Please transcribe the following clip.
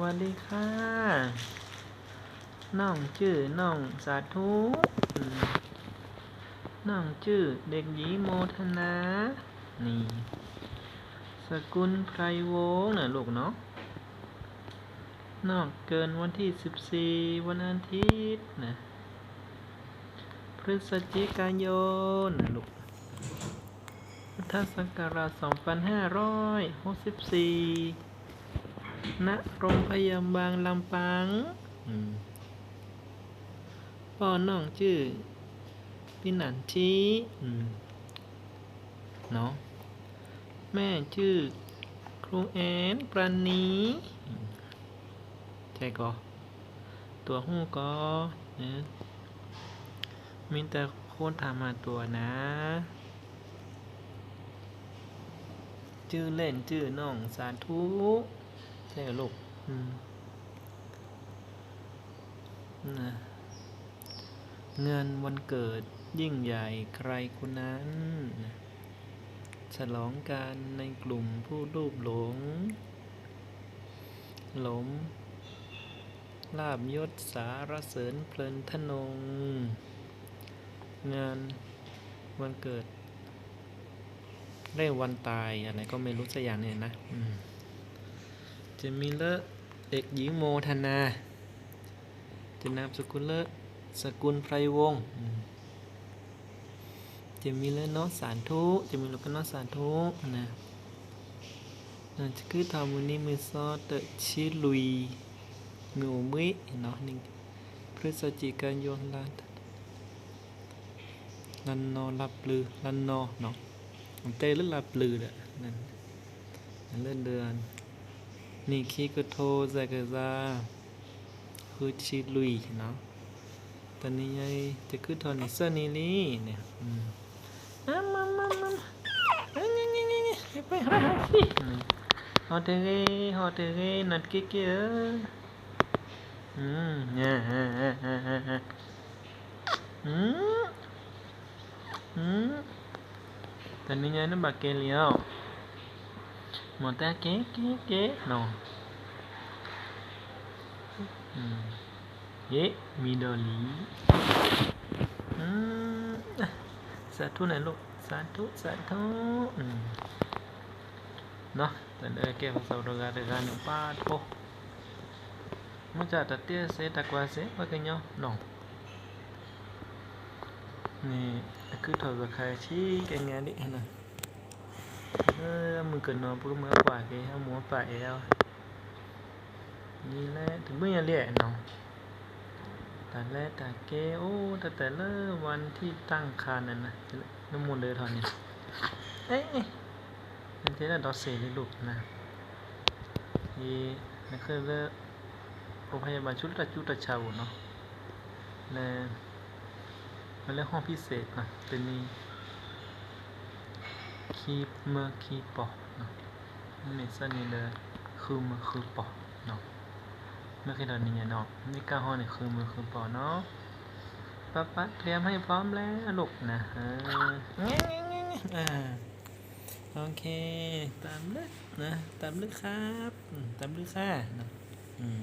วัสดีค่ะ น้องชื่อน้องสาธุ น้องชื่อเด็กหญิงโมทนา นี่ สกุลไพรวงศ์นะลูกเนาะนอกเกินวันที่สิบสี่วันอาทิตย์นะ พฤศจิกายนนะลูกพุทธศักราช2564 ณโรงพยาบาลลำปางอืมพ่อน้องชื่อพี่หนันชีอืมเนาะแม่ชื่อครูแอนปราณีอืมใช่ก็ตัวหูก็เนี่ยมีแต่คนถามมาตัวนะ ชื่อเล่นชื่อน้องสาธุ ใช่เหรอลูกนะเงินวันเกิดยิ่งใหญ่ใครคนนั้น ฉลองกันในกลุ่มผู้รูปหลง หลงลาบยศสารเสริญเพลินทนง งานวันเกิดเรียกวันตายอะไรก็ไม่รู้สักอย่างเนี่ยนะอืม จะมีเลอะเด็กหญิงโมธนาจะนามสกุลเลอะสกุลไพรวงศ์จะมีเลอะน้องสารทุจะมีลูกก็น้องสารทุนะนั่นจะคือทำมือนี้มือซอเตชิลุยมือมือเนาะนี่พฤศจิกายนลันลันนอรับลือลันนอเนาะเต้หรือลาบลือแหละนั่นนั่นเลื่อนเดือน นี่คีกโทรซากาซาคือชิลุยเนาะตอนนี้ไงจะคือทอนนิสนีนี่เนี่ยอืมอะมามามาเนี่นี่นี่นี่ไปหาสิฮอเตเรฮอเตเรนัดเก๋ๆเอ้ยอืมเนี่ยฮะฮะฮะฮะฮะอืมตอืม Taninya nó bà kê liao. mà ta ké ké ké. No ừ. ghế mi midori ừ. À, xả thu này luôn. Xả thu xả thu nó tận đây kia vào sau đó ra được ra những ba thô muốn trả đặt tia sẽ đặt qua sẽ và cái nhau. Nổ này, cứ thở ra khai chi cái nghe đi. Này เออมือเกินนอนปุ๊บมือกว่าแกเอาหมูป่าเอวนี่แหละถึงเมื่อเรียกเนาะแต่แรกแต่เกโอ้แต่แต่ละวันที่ตั้งคานนั่นนะน้ำมูลเลยทอนนี่เอ๊ะมันจะได้ดอสเซลิลูกนะนี่นั่นคือเรื่องโรงพยาบาลชุดตะจุตะชาวเนาะแล้วมันเรียกห้องพิเศษนะเป็นมี คีบเมื่อคีปอเนาะมันมีเส้นนี้เลยคือเมื่อคือปอเนาะเมื่อกี้ตอนนี้เนาะนี่ก้าห้องนี่คือเมื่อคือปอเนาะป๊าป๊าเตรียมให้พร้อมแล้วลูกนะเอออ่าโอเคตามลึกนะตามลึกครับตามลึกค่ะนะอืม